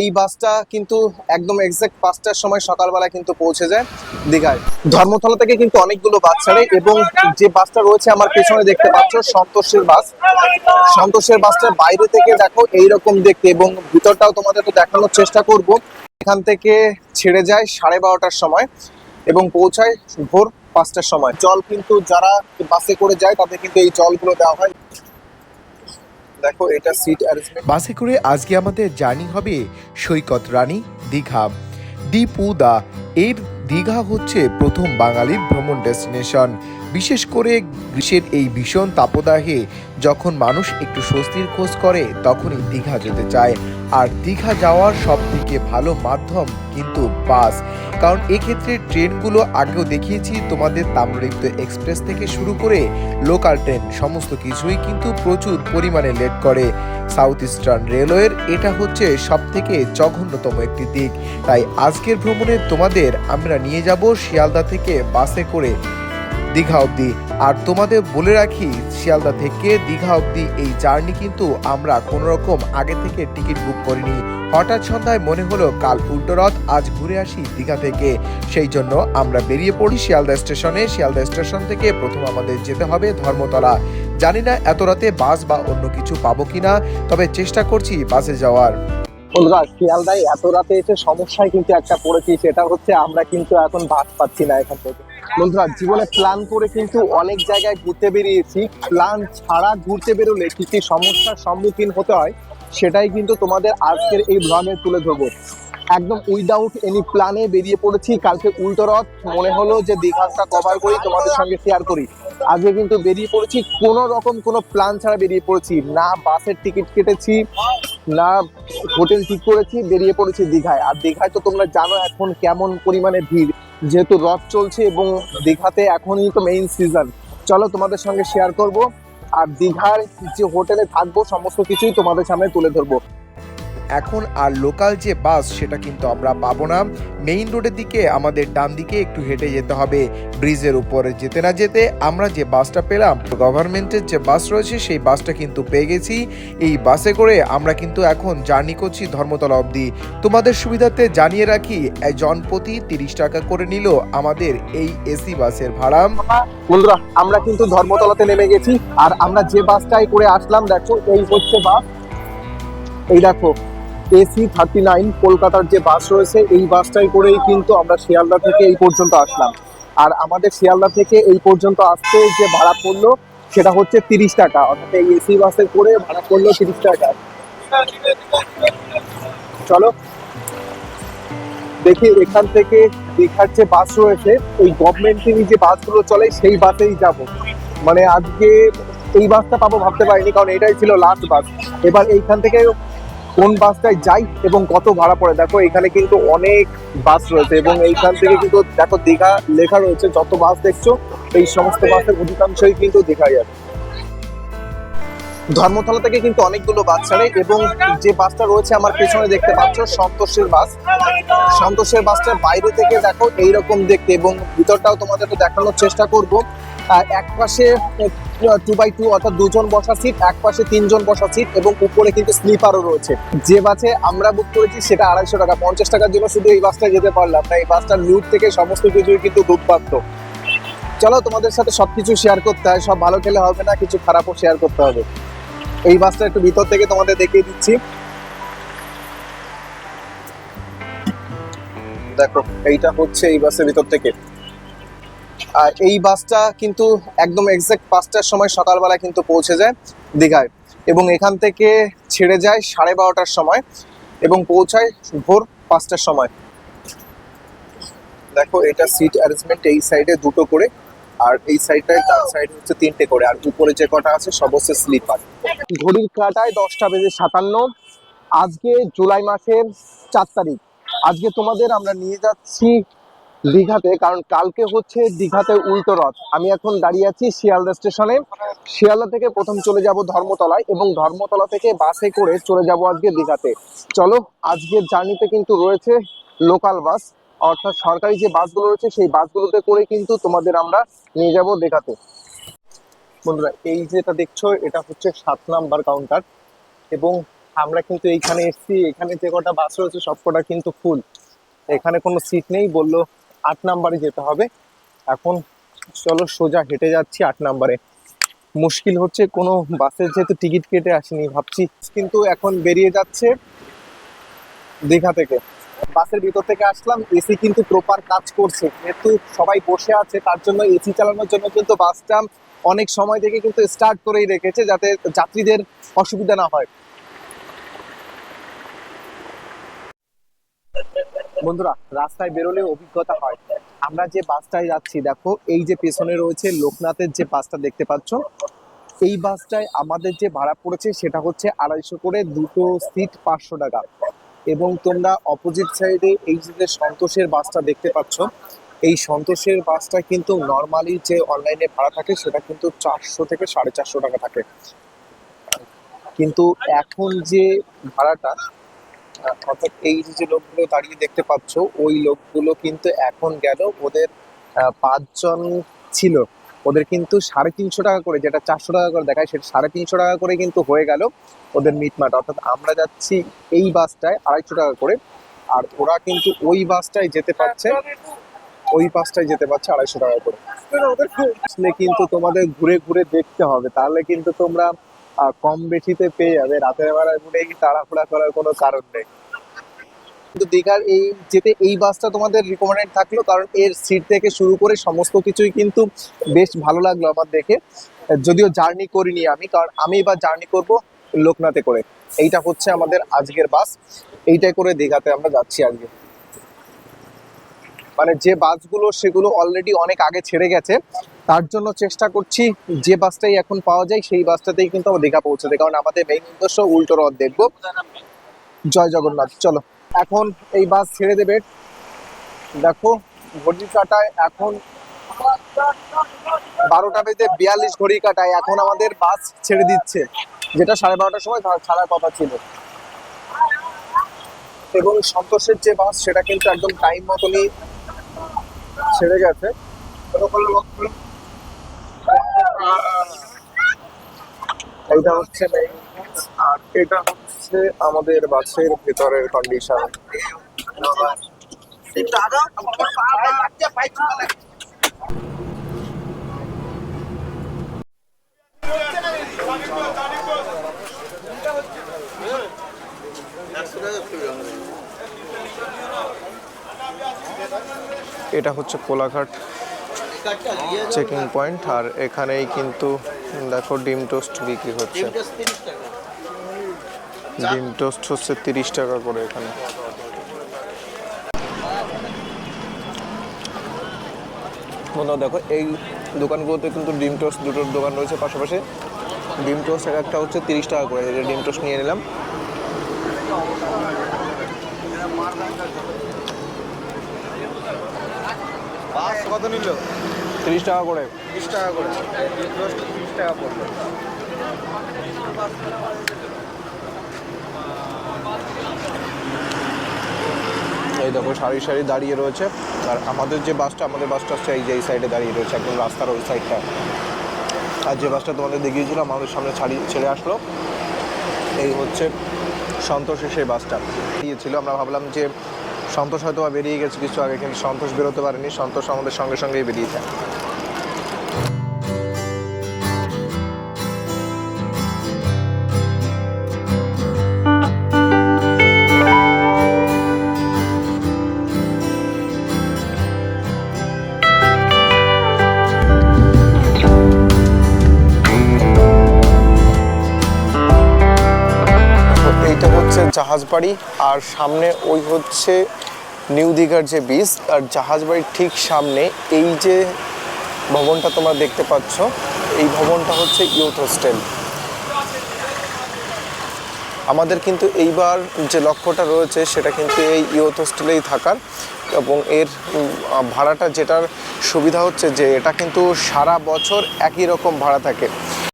এই বাসটা কিন্তু একদম এক্সাক্ট পাঁচটার সময় সকালবেলা কিন্তু পৌঁছে যায় দীঘায়। ধর্মতলা থেকে কিন্তু অনেকগুলো বাস ছাড়ে এবং যে বাসটা রয়েছে আমার পেছনে দেখতে পাচ্ছ সন্তোষের বাস। সন্তোষের বাসটা বাইরে থেকে দেখো এইরকম দেখতে এবং ভিতরটাও তোমাদের তো দেখানোর চেষ্টা করব। এখান থেকে ছেড়ে যায় সাড়ে বারোটার সময় এবং পৌঁছায় ভোর পাঁচটার সময়। জল কিন্তু যারা বাসে করে যায় তাদের কিন্তু এই জলগুলো দেওয়া হয়। দেখো, এটা সিট অ্যারেঞ্জমেন্ট বাসে করে আজকে আমাদের জার্নি হবে সৈকত রানী দীঘা। দীপু দা, এর দীঘা হচ্ছে প্রথম বাঙালির ভ্রমণ ডেস্টিনেশন বিশেষ করে গ্রীষ্মের এই ভীষণ তাপদাহে যখন মানুষ একটু স্বস্তির খোঁজ করে, তখনই দীঘা যেতে চায়। আর দীঘা যাওয়ার সব থেকে ভালো মাধ্যম কিন্তু বাস। কারণ এক্ষেত্রে ট্রেনগুলো আগেও দেখিয়েছি, তোমাদের তাম্রলিপ্ত এক্সপ্রেস থেকে শুরু করে লোকাল ট্রেন সমস্ত কিছুই কিন্তু প্রচুর পরিমাণে লেট করে। সাউথ ইস্টার্ন রেলওয়ের এটা হচ্ছে সব থেকে জঘন্যতম একটি দিক। তাই আজকের ভ্রমণে তোমাদের আমরা নিয়ে যাব শিয়ালদা থেকে বাসে করে। দীঘা অবধি। আর তোমাদের বলে রাখি, শিয়ালদা থেকে দীঘা অবধি এই জার্নি কিন্তু আমরা কোনো রকম আগে থেকে টিকিট বুক করিনি। হঠাৎ সন্ধ্যায় মনে হলো কাল উল্টো রথ, আজ ঘুরে আসি দীঘা থেকে। সেই জন্য আমরা বেরিয়ে পড়ি শিয়ালদা স্টেশনে। শিয়ালদা স্টেশন থেকে প্রথম আমাদের যেতে হবে ধর্মতলা। জানি না এত রাতে বাস বা অন্য কিছু পাবো কিনা, তবে চেষ্টা করছি বাসে যাওয়ার। বন্ধুরা শিয়ালদায় এত রাতে এসে সমস্যায় কিন্তু একটা পড়েছি সেটা হচ্ছে আমরা কিন্তু এখন ভাত পাচ্ছি না এখান থেকে। বন্ধুরা জীবনে প্ল্যান করে কিন্তু অনেক জায়গায় ঘুরতে বেরিয়েছি প্ল্যান ছাড়া ঘুরতে বেরোলে কি কি সমস্যার সম্মুখীন হতে হয়, সেটাই কিন্তু তোমাদের আজকের এই ভ্রমে তুলে ধরবো। একদম উইদাউট এনি প্ল্যানে বেরিয়ে পড়েছি। কালকে উল্টো রথ, মনে হলো যে দীঘাটা কভার করি, তোমাদের সঙ্গে শেয়ার করি। আজকে কিন্তু বেরিয়ে পড়েছি, কোনো রকম কোনো প্ল্যান ছাড়া বেরিয়ে পড়েছি। না বাসের টিকিট কেটেছি, না হোটেল ঠিক করেছি, বেরিয়ে পড়েছি দীঘায়। আর দীঘায় তো তোমরা জানো এখন কেমন পরিমাণে ভিড়। যেহেতু রথ চলছে এবং দীঘাতে এখনই তো মেইন সিজন চলো তোমাদের সঙ্গে শেয়ার করব। আর দীঘার যে হোটেলে থাকব, সমস্ত কিছুই তোমাদের সামনে তুলে ধরবো। এখন আর লোকাল যে বাস সেটা কিন্তু আমরা পাবো না। মেইন রোডের দিকে আমাদের ডান দিকে একটু হেঁটে যেতে হবে। ব্রিজের উপরে যেতে না যেতে আমরা যে বাসটা পেলাম গভর্নমেন্টের যে বাস রয়েছে, সেই বাসটা কিন্তু পেয়ে গেছি। এই বাসে করে আমরা কিন্তু এখন জার্নি করছি ধর্মতলা অবধি। তোমাদের সুবিধাতে জানিয়ে রাখি, এই জনপ্রতি তিরিশ টাকা করে নিল আমাদের এই এসি বাসের ভাড়া। বন্ধুরা, আমরা কিন্তু ধর্মতলাতে নেমে গেছি, আর আমরা যে বাসটাই করে আসলাম, দেখো, এই হচ্ছে বাস এই দেখো এসি থার্টি নাইন, কলকাতার যে বাস রয়েছে, এই বাসটাই করেই কিন্তু আমরা শিয়ালদা থেকে এই পর্যন্ত আসলাম। আর আমাদের শিয়ালদা থেকে এই পর্যন্ত আসতে যে ভাড়া পড়ল, সেটা হচ্ছে তিরিশ টাকা। অর্থাৎ এই এসি বাসে করে ভাড়া পড়ল তিরিশ টাকা। চলো, দেখি এখান থেকে দীঘার যে বাস রয়েছে, ওই গভর্নমেন্টেরই যে বাসগুলো চলে, সেই বাসেই যাব। মানে আজকে এই বাসটা পাবো ভাবতে পারিনি, কারণ এটাই ছিল লাস্ট বাস। এবার এইখান থেকে কোন বাসটায় যাই এবং কত ভাড়া পড়ে। দেখো, এখানে কিন্তু অনেক বাস রয়েছে এবং এইখান থেকে কিন্তু দেখো, দীঘা লেখা রয়েছে, যত বাস দেখছ, এই সমস্ত বাসের অধিকাংশই কিন্তু দীঘা যাবে ধর্মতলা থেকে কিন্তু অনেকগুলো বাস ছাড়ে এবং যে বাসটা রয়েছে আমার পেছনে দেখতে পাচ্ছ, সন্তোষের বাস। সন্তোষের বাসটার বাইরে থেকে দেখো, এইরকম দেখতে এবং ভিতরটাও তোমাদের তো দেখানোর চেষ্টা করব। এক পাশে টু বাই টু অর্থাৎ দুজন বসা সিট এক পাশে তিনজন বসা সিট এবং উপরে কিন্তু স্লিপারও রয়েছে। যে বাসে আমরা বুক করেছি সেটা আড়াইশো টাকা। পঞ্চাশ টাকার জন্য শুধু এই বাসটা যেতে পারলাম না, এই বাসটার লুট থেকে সমস্ত কিছুই কিন্তু দুধপ্রাপ্ত চলো তোমাদের সাথে সব কিছু শেয়ার করতে হয়, সব ভালো খেলে হবে না, কিছু খারাপও শেয়ার করতে হবে। এই বাসটা একটু ভিতর থেকে তোমাদের দেখিয়ে দিচ্ছি। দেখো, এইটা হচ্ছে এই বাসের ভিতর থেকে। আর এই বাসটা কিন্তু একদম এক্সাক্ট পাঁচটার সময় সকালবেলা কিন্তু পৌঁছে যায় দীঘায় এবং এখান থেকে ছেড়ে যায় সাড়ে বারোটার সময় এবং পৌঁছায় ভোর পাঁচটার সময়। দেখো, এটা সিট অ্যারেঞ্জমেন্ট এই সাইডে দুটো করে আর এই সাইডটায় তার সাইড হচ্ছে তিনটে করে আর উপরে যে কটা আছে সব হচ্ছে স্লিপার ঘড়ির কাটায় দশটা বেজে সাতান্ন। আজকে জুলাই মাসের চার তারিখ। আজকে তোমাদের আমরা নিয়ে যাচ্ছি দীঘাতে, কারণ কালকে হচ্ছে দীঘাতে উল্টো রথ। আমি এখন দাঁড়িয়ে আছি শিয়ালদা স্টেশনে। শিয়ালদা থেকে প্রথম চলে যাব ধর্মতলায় এবং ধর্মতলা থেকে বাসে করে চলে যাব আজকে দীঘাতে। চলো, আজকের জার্নিতে কিন্তু রয়েছে লোকাল বাস। অর্থাৎ সরকারি যে বাসগুলো রয়েছে, সেই বাসগুলোতে করে কিন্তু তোমাদের আমরা নিয়ে যাব দীঘাতে। বন্ধুরা, এই যেটা দেখছ, এটা হচ্ছে সাত নাম্বার কাউন্টার এবং আমরা কিন্তু এইখানে এসেছি। এখানে যে কটা বাস রয়েছে সব কটা কিন্তু ফুল এখানে কোনো সিট নেই। বলল আট নাম্বারে যেতে হবে। এখন চলো সোজা হেঁটে যাচ্ছি আট নাম্বারে। মুশকিল হচ্ছে কোনো বাসের যেহেতু টিকিট কেটে আসেনি ভাবছি, কিন্তু এখন বেরিয়ে যাচ্ছে দীঘা থেকে। বাসের ভিতর থেকে আসলাম, এসি কিন্তু প্রপার কাজ করছে। যেহেতু সবাই বসে আছে, তার জন্য এসি চালানোর জন্য কিন্তু বাসটা অনেক সময় থেকে কিন্তু স্টার্ট করেই রেখেছে যাতে যাত্রীদের অসুবিধা না হয়। বন্ধুরা, রাস্তায় বেরোলে অভিজ্ঞতা হয়। আমরা যে বাসটায় যাচ্ছি, দেখো, এই যে পেছনে রয়েছে লোকনাথের যে বাসটা দেখতে পাচ্ছ, এই বাসটায় আমাদের যে ভাড়া পড়েছে, সেটা হচ্ছে আড়াইশো করে দুটো সিট পাঁচশো টাকা। এবং তোমরা অপোজিট সাইডে এই যে সন্তোষের বাসটা দেখতে পাচ্ছ, এই সন্তোষের বাসটা কিন্তু নর্মালি যে অনলাইনে ভাড়া থাকে, সেটা কিন্তু চারশো থেকে সাড়ে চারশো টাকা থাকে। কিন্তু এখন যে ভাড়াটা অর্থাৎ এই যে লোকগুলো দাঁড়িয়ে দেখতে পাচ্ছ ওই লোকগুলো কিন্তু এখন গেল ওদের পাঁচজন ছিল। ওদের কিন্তু সাড়ে তিনশো টাকা করে যেটা চারশো টাকা করে দেখায় সেটা সাড়ে তিনশো টাকা করে কিন্তু হয়ে গেল ওদের মিটমাট অর্থাৎ আমরা যাচ্ছি এই বাসটায় আড়াইশো টাকা করে আর ওরা কিন্তু ওই বাসটায় যেতে পারছে ওই বাসটায় যেতে পারছে আড়াইশো টাকা করে। কিন্তু তোমাদের ঘুরে ঘুরে দেখতে হবে তাহলে কিন্তু তোমরা কম বেশিতে পেয়ে যাবে। রাতের বেলায় ঘুরে তাড়াহুড়া করার কোনো কারণ নেই। কিন্তু দীঘার এই, যেতে এই বাসটা তোমাদের রিকমেন্ডেড থাকল, কারণ এর সিট থেকে শুরু করে সমস্ত কিছুই কিন্তু বেশ ভালো লাগল আমার দেখে। যদিও জার্নি করিনি আমি, কারণ আমি এবার জার্নি করব লোকনাথে করে। এইটা হচ্ছে আমাদের আজকের বাস। এইটাই করে দীঘাতে আমরা যাচ্ছি আজকে। মানে যে বাসগুলো, সেগুলো অলরেডি অনেক আগে ছেড়ে গেছে। তার জন্য চেষ্টা করছি যে বাসটাই এখন পাওয়া যায়, সেই বাসটাতেই কিন্তু আমরা দীঘা পৌঁছাতে। কারণ আমাদের মেইন উদ্দেশ্য উল্টো রথ দেখব। জয় জগন্নাথ। চলো, এখন এই বাস ছেড়ে দেবে। দেখো ঘড়ি কাটায় এখন বারোটা বেজে বিয়াল্লিশ ঘড়ি কাটায় এখন আমাদের বাস ছেড়ে দিচ্ছে। যেটা সাড়ে বারোটার সময় ছাড়ার কথা ছিল। এবং সন্তোষের যে বাস, সেটা কিন্তু একদম টাইম মতনই ছেড়ে গেছে। এইটা হচ্ছে এটা হচ্ছে আমাদের বাসের ভেতরের কন্ডিশন এটা হচ্ছে কোলাঘাট। চেকিং পয়েন্ট আর এখানেই কিন্তু দেখো ডিম টোস্ট বিক্রি হচ্ছে। ডিম টোস্ট হচ্ছে তিরিশ টাকা করে এখানে। বন্ধুরা দেখো, এই দোকানগুলোতে কিন্তু ডিম টোস্ট দুটোর দোকান রয়েছে পাশাপাশি। ডিম টোস্ট এক একটা হচ্ছে তিরিশ টাকা করে। ডিম টোস্ট নিয়ে নিলাম। কত নিল? তিরিশ টাকা করে। বিশ টাকা করে। তিরিশ টাকা পড়ল। এই দেখো সারি সারি দাঁড়িয়ে রয়েছে। আর আমাদের যে বাসটা আমাদের বাসটা হচ্ছে এই যে এই সাইডে দাঁড়িয়ে রয়েছে একদম রাস্তার ওই সাইডটা আর যে বাসটা তোমাদের দেখিয়েছিলাম আমাদের সামনে ছাড়ি ছেড়ে আসলো। এই হচ্ছে সন্তোষের সেই বাসটা। দিয়েছিল আমরা ভাবলাম যে সন্তোষ হয়তো বেরিয়ে গেছে কিছু আগে, কিন্তু সন্তোষ বেরোতে পারেনি। সন্তোষ আমাদের সঙ্গে সঙ্গেই বেরিয়ে তো এইটা হচ্ছে জাহাজ বাড়ি আর সামনে ওই হচ্ছে নিউ দীঘার যে বিচ আর জাহাজ বাড়ির ঠিক সামনে এই যে ভবনটা তোমরা দেখতে পাচ্ছ, এই ভবনটা হচ্ছে ইউথ হোস্টেল। আমাদের কিন্তু এইবার যে লক্ষ্যটা রয়েছে, সেটা কিন্তু এই ইউথ হোস্টেলেই থাকার, এবং এর ভাড়াটা যেটার সুবিধা হচ্ছে যে, এটা কিন্তু সারা বছর একই রকম ভাড়া থাকে।